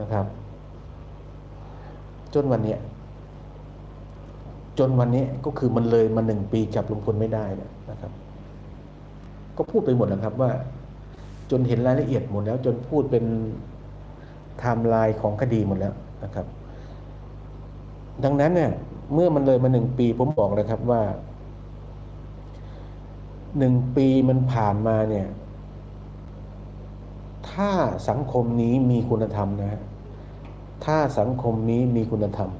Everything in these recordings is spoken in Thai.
นะครับ จนวันเนี้ยจนวันนี้ก็คือมันเลยมาหนึ่งปีจับลุงพลไม่ได้นะนะครับ ก็พูดไปหมดแล้วครับว่า จนเห็นรายละเอียดหมดแล้ว จนพูดเป็นไทม์ไลน์ของคดีหมดแล้วนะครับ ดังนั้นเนี่ย เมื่อมันเลยมาหนึ่งปีผมบอกเลยครับว่าหนึ่งปีมันผ่านมาเนี่ย ถ้าสังคมนี้มีคุณธรรมนะฮะถ้าสังคมนี้มีคุณธรรม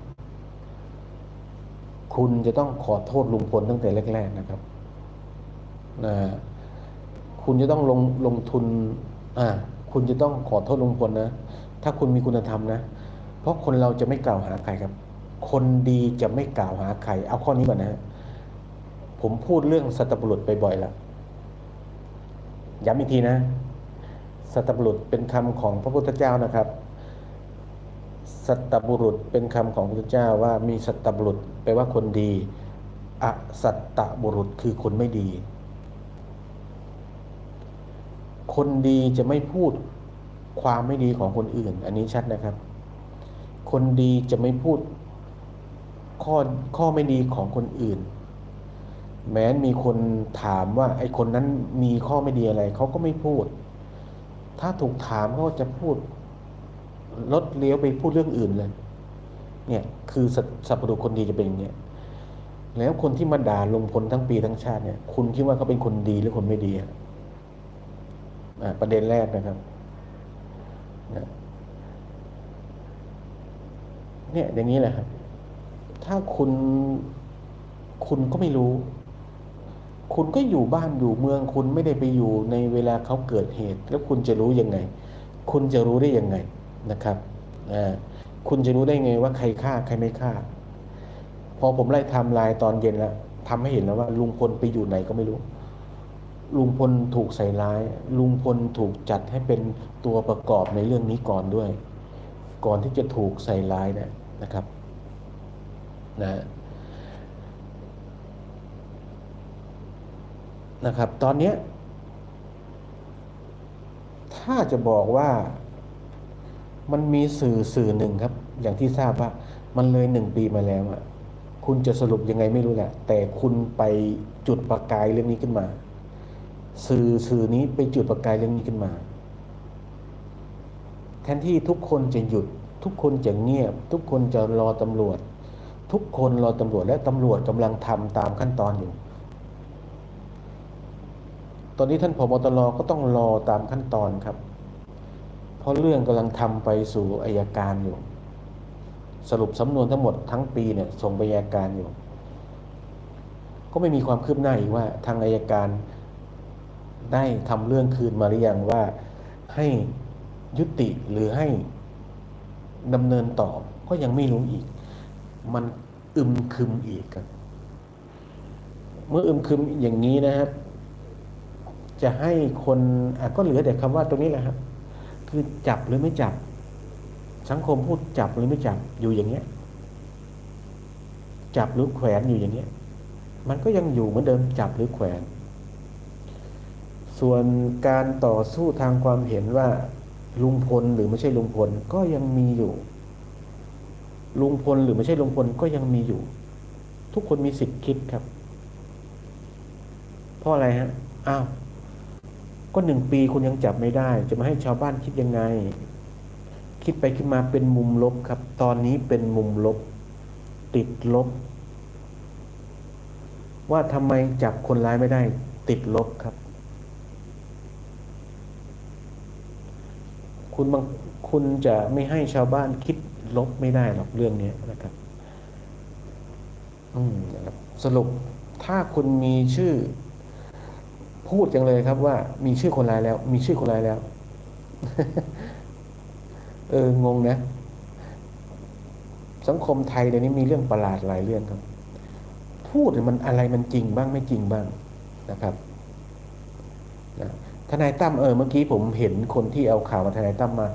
คุณจะต้องขอโทษลุงพลตั้งแต่แรก ๆนะครับนะคุณจะต้องลงลงทุน อ่า คุณจะต้องขอโทษลุงพลนะ ถ้าคุณมีคุณธรรมนะ เพราะคนเราจะไม่กล่าวหาใครครับ คนดีจะไม่กล่าวหาใคร เอาข้อนี้ก่อนนะฮะผมพูดเรื่องสัตบุรุษไปบ่อยแล้วย้ำอีกทีนะ สัตบุรุษเป็นคำของพระพุทธเจ้านะครับ สัตบุรุษเป็นคำของพระพุทธเจ้าว่ามีสัตบุรุษแปลว่าคนดี อสัตตบุรุษคือคนไม่ดี คนดีจะไม่พูดความไม่ดีของคนอื่น อันนี้ชัดนะครับ คนดีจะไม่พูดข้อข้อไม่ดีของคนอื่น แม้นมีคนถามว่าไอ้คนนั้นมีข้อไม่ดีอะไรเขาก็ไม่พูด ถ้าถูกถามเขาก็จะพูดลดเลี้ยวไปพูดเรื่องอื่นเลย เนี่ยคือสัตสัตว์ประดุคนดีจะเป็นอย่างเงี้ยแล้วคนที่มาด่าลงพลทั้งปีทั้งชาติเนี่ย คุณคิดว่าเขาเป็นคนดีหรือคนไม่ดีอะประเด็นแรกนะครับเนี่ยอย่างนี้แหละครับ ถ้าคุณคุณก็ไม่รู้ คุณก็อยู่บ้านอยู่เมืองคุณไม่ได้ไปอยู่ในเวลาเขาเกิดเหตุ แล้วคุณจะรู้ยังไง คุณจะรู้ได้ยังไงนะครับอ่าคุณจะรู้ได้ไงว่าใครฆ่าใครไม่ฆ่า พอผมไล่ไทม์ไลน์ตอนเย็นแล้วทำให้เห็นแล้วว่า ลุงพลไปอยู่ไหนก็ไม่รู้ ลุงพลถูกใส่ร้าย ลุงพลถูกจัดให้เป็นตัวประกอบในเรื่องนี้ก่อนด้วย ก่อนที่จะถูกใส่ร้ายนะนะครับ นะ นะครับ ตอนนี้ ถ้าจะบอกว่ามันมีสื่อสื่อหนึ่งครับ อย่างที่ทราบว่า มันเลยหนึ่งปีมาแล้วอะคุณจะสรุปยังไงไม่รู้แหละ แต่คุณไปจุดประกายเรื่องนี้ขึ้นมา สื่อสื่อนี้ไปจุดประกายเรื่องนี้ขึ้นมา แทนที่ทุกคนจะหยุด ทุกคนจะเงียบ ทุกคนจะรอตำรวจ ทุกคนรอตำรวจและตำรวจกำลังทำตามขั้นตอนอยู่ ตอนนี้ท่านผบตรก็ต้องรอตามขั้นตอนครับ เพราะเรื่องกำลังทำไปสู่อายการอยู่ สรุปสำนวนทั้งหมดทั้งปีเนี่ยส่งไปอายการอยู่ ก็ไม่มีความคืบหน้าอีกว่าทางอายการได้ทำเรื่องคืนมาหรือยังว่าให้ยุติหรือให้ดำเนินต่อก็ยังไม่รู้อีก มันอึมครึมอีกครับเมื่ออึมครึมอย่างนี้นะครับ จะให้คนก็เหลือแต่คำว่าตรงนี้แหละครับ คือจับหรือไม่จับ สังคมพูดจับหรือไม่จับอยู่อย่างเงี้ย จับหรือแขวนอยู่อย่างเงี้ย มันก็ยังอยู่เหมือนเดิมจับหรือแขวน ส่วนการต่อสู้ทางความเห็นว่าลุงพลหรือไม่ใช่ลุงพลก็ยังมีอยู่ ลุงพลหรือไม่ใช่ลุงพลก็ยังมีอยู่ ทุกคนมีสิทธิ์คิดครับเพราะอะไรฮะอ้าว ก็หนึ่งปีคุณยังจับไม่ได้ จะมาให้ชาวบ้านคิดยังไง คิดไปคิดมาเป็นมุมลบครับ ตอนนี้เป็นมุมลบ ติดลบ ว่าทำไมจับคนร้ายไม่ได้ ติดลบครับ คุณบางคุณจะไม่ให้ชาวบ้านคิดลบไม่ได้หรอกเรื่องนี้นะครับ อืมนะครับสรุปถ้าคุณมีชื่อ พูดจังเลยครับว่ามีชื่อคนร้ายแล้ว มีชื่อคนร้ายแล้ว เอองงนะ สังคมไทยเดี๋ยวนี้มีเรื่องประหลาดหลายเรื่องครับ พูดมันอะไรมันจริงบ้างไม่จริงบ้างนะครับนะทนายตั้มเออเมื่อกี้ผมเห็นคนที่เอาข่าวมาทนายตั้มมา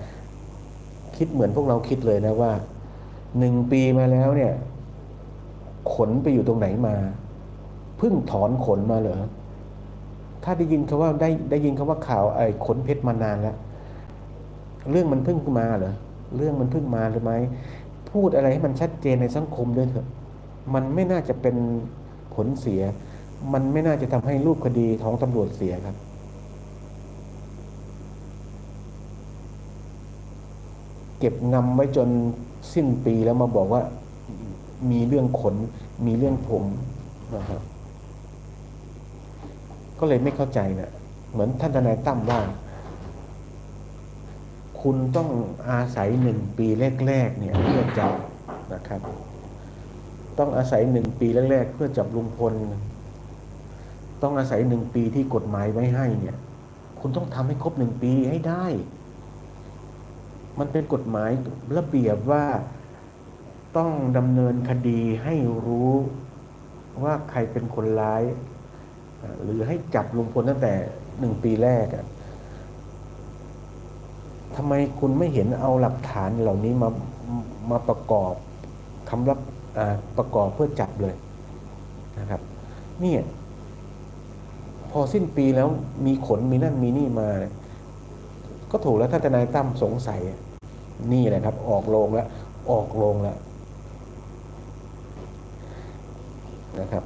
คิดเหมือนพวกเราคิดเลยนะว่าหนึ่งปีมาแล้วเนี่ย ขนไปอยู่ตรงไหนมาเพิ่งถอนขนมาเหรอ ถ้าได้ยินคาว่าได้ได้ยินคาว่าข่าวไอ้ขนเพชรมานานแล้ว เรื่องมันเพิ่งมาเหรอเรื่องมันเพิ่งมาหรือไหมพูดอะไรให้มันชัดเจนในสังคมด้วยเถอะ มันไม่น่าจะเป็นผลเสีย มันไม่น่าจะทำให้รูปคดีของตำรวจเสียครับ เก็บงำไว้จนสิ้นปีแล้วมาบอกว่ามีเรื่องขน มีเรื่องผมนะครับ ก็เลยไม่เข้าใจนะเหมือนท่านทนายตั้มว่า คุณต้องอาศัยหนึ่งปีแรกๆเนี่ยเพื่อจับนะครับ ต้องอาศัยหนึ่งปีแรกๆเพื่อจับลุงพล ต้องอาศัยหนึ่งปีที่กฎหมายไว้ให้เนี่ย คุณต้องทำให้ครบหนึ่งปีให้ได้ มันเป็นกฎหมายระเบียบว่าต้องดำเนินคดีให้รู้ว่าใครเป็นคนร้าย หรือให้จับลุงพลตั้งแต่หนึ่งปีแรกอะทำไมคุณไม่เห็นเอาหลักฐานเหล่านี้มามาประกอบคำรับประกอบเพื่อจับเลยนะครับนี่พอสิ้นปีแล้วมีขนมีนั่นมีนี่มา ก็ถูกแล้วท่านทนายตั้มสงสัย นี่แหละครับ ออกโรงแล้ว ออกโรงแล้วนะครับ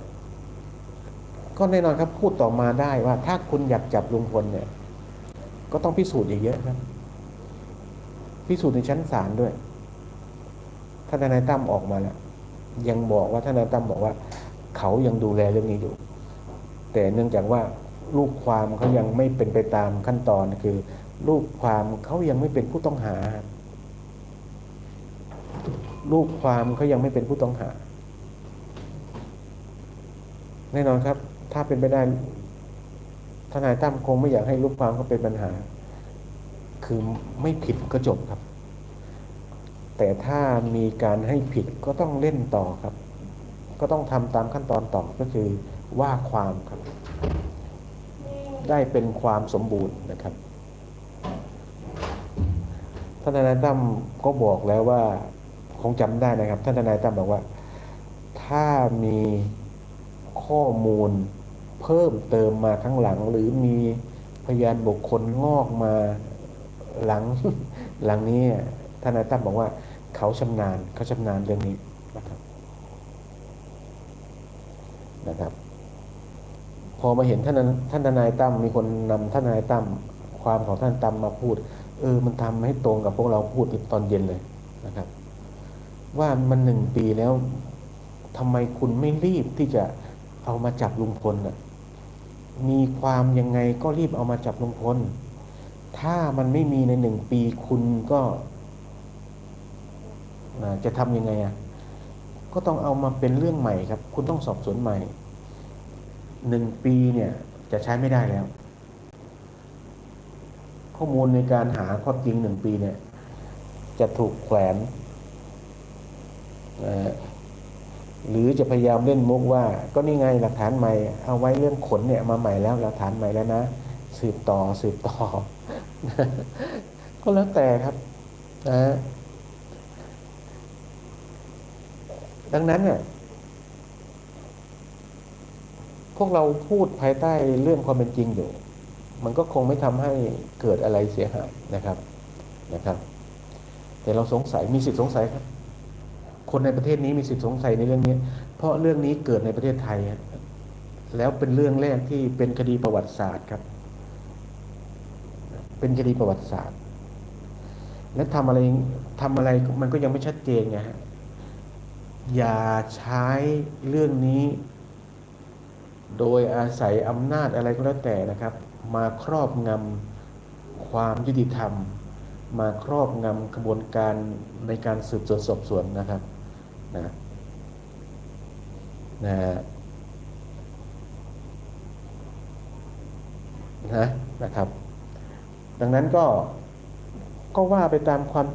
ก็แน่นอนครับพูดต่อมาได้ว่าถ้าคุณอยากจับลุงพลเนี่ย ก็ต้องพิสูจน์เยอะๆครับ พิสูจน์ในชั้นศาลด้วยท่านทนายตั้มออกมาแล้วยังบอกว่าท่านทนายตั้มบอกว่า เขายังดูแลเรื่องนี้อยู่ แต่เนื่องจากว่าลูกความเขายังไม่เป็นไปตามขั้นตอนคือ ลูกความเขายังไม่เป็นผู้ต้องหา ลูกความเขายังไม่เป็นผู้ต้องหา แน่นอนครับ ถ้าเป็นไปได้ทนายตั้มคงไม่อยากให้ลูกความเขาเป็นปัญหา คือไม่ผิดก็จบครับ แต่ถ้ามีการให้ผิดก็ต้องเล่นต่อครับ ก็ต้องทำตามขั้นตอนต่อก็คือว่าความครับ ได้เป็นความสมบูรณ์นะครับท่านทนายตั้มก็บอกแล้วว่าคงจำได้นะครับ ท่านทนายตั้มบอกว่า ถ้ามีข้อมูล เพิ่มเติมมาข้างหลัง หรือมีพยานบุคคลงอกมาหลังหลังนี้ท่านนายตั้มบอกว่าเขาชำนาญเขาชำนาญเรื่องนี้นะครับนะครับ พอมาเห็นท่านท่านทนายตั้มมีคนนำท่านทนายตั้มความของท่านตั้มมาพูด เออ มันทำให้ตรงกับพวกเราพูดตอนเย็นเลยนะครับ ว่ามันหนึ่งปีแล้วทำไมคุณไม่รีบที่จะเอามาจับลุงพลน่ะ มีความยังไงก็รีบเอามาจับลุงพล ถ้ามันไม่มีในหนึ่งปีคุณก็จะทำยังไงอะ ก็ต้องเอามาเป็นเรื่องใหม่ครับ คุณต้องสอบสวนใหม่หนึ่งปีเนี่ยจะใช้ไม่ได้แล้ว ข้อมูลในการหาข้อจริงหนึ่งปีเนี่ย จะถูกแขวน หรือจะพยายามเล่นมุกว่า ก็นี่ไงหลักฐานใหม่ เอาไว้เรื่องขนเนี่ยมาใหม่แล้วหลักฐานใหม่แล้วนะสืบต่อสืบต่อ ก็แล้วแต่ครับนะดังนั้นเนี่ยพวกเราพูดภายใต้เรื่องความเป็นจริงอยู่ มันก็คงไม่ทำให้เกิดอะไรเสียหายนะครับนะครับ แต่เราสงสัยมีสิทธิสงสัยครับ คนในประเทศนี้มีสิทธิสงสัยในเรื่องนี้ เพราะเรื่องนี้เกิดในประเทศไทยแล้วเป็นเรื่องแรกที่เป็นคดีประวัติศาสตร์ครับ เป็นคดีประวัติศาสตร์ และทำอะไรทำอะไรมันก็ยังไม่ชัดเจนไงฮะอย่าใช้เรื่องนี้ โดยอาศัยอำนาจอะไรก็แล้วแต่นะครับ มาครอบงำความยุติธรรม มาครอบงำกระบวนการในการสืบสวนสอบสวนนะครับ นะนะนะนะครับ ดังนั้นก็ก็ว่าไปตามความ